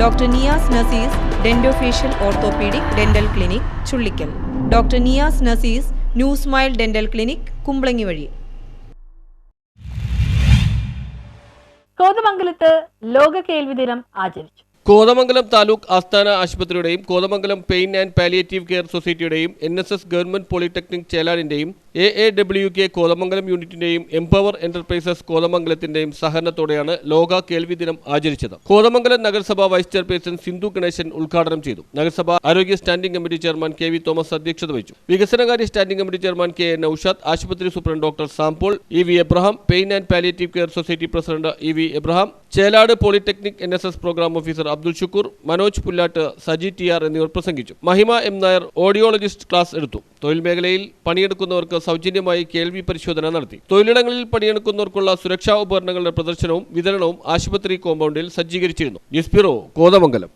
Doctor Niyas Nazeez dentofacial orthopaedic dental clinic Chullikkal. Doctor Niyas Nazeez new smile dental clinic Kumbalangi വഴി. കോതമംഗലത്ത് ലോക കേൾവി ദിനം ആചരിച്ചു. കോതമംഗലം താലൂക്ക് ആസ്ഥാന ആശുപത്രിയുടെയും Kothamangalam pain and palliative care സൊസൈറ്റിയുടെയും N S S government polytechnic ചേലാടിന്റെയും A A W K Kothamangalam യൂണിറ്റിന്റെയും empower enterprises കോതമംഗലത്തിന്റെയും സഹകരണത്തോടെയാണ് ലോക കേൾവി ദിനം ആചരിച്ചത്. കോതമംഗലം നഗരസഭ വൈസ് ചെയർപേഴ്സൺ സിന്ധു ഗണേശൻ ഉദ്ഘാടനം ചെയ്തു. നഗരസഭ ആരോഗ്യ standing committee chairman K V Thomas അധ്യക്ഷത വഹിച്ചു. വികസനകാര്യ standing committee chairman K A Noushad ആശുപത്രി superintendent doctor Sampaul E V Abraham pain and palliative care society president E V Abraham Chelad polytechnic N programme officer Abdul Shukoor Manoj Pullattu Saji T R എന്നിവർ പ്രസംഗിച്ചു. മഹിമ M Nair audiologist class എടുത്തു. തൊഴിൽ മേഖലയിൽ പണിയെടുക്കുന്നവർക്ക് സൗജന്യമായി കേൾവി പരിശോധന നടത്തി. തൊഴിലിടങ്ങളിൽ പണിയെടുക്കുന്നവർക്കുള്ള സുരക്ഷാ ഉപകരണങ്ങളുടെ പ്രദർശനവും വിതരണവും ആശുപത്രി കോമ്പൗണ്ടിൽ സജ്ജീകരിച്ചിരുന്നു. News bureau Kothamangalam.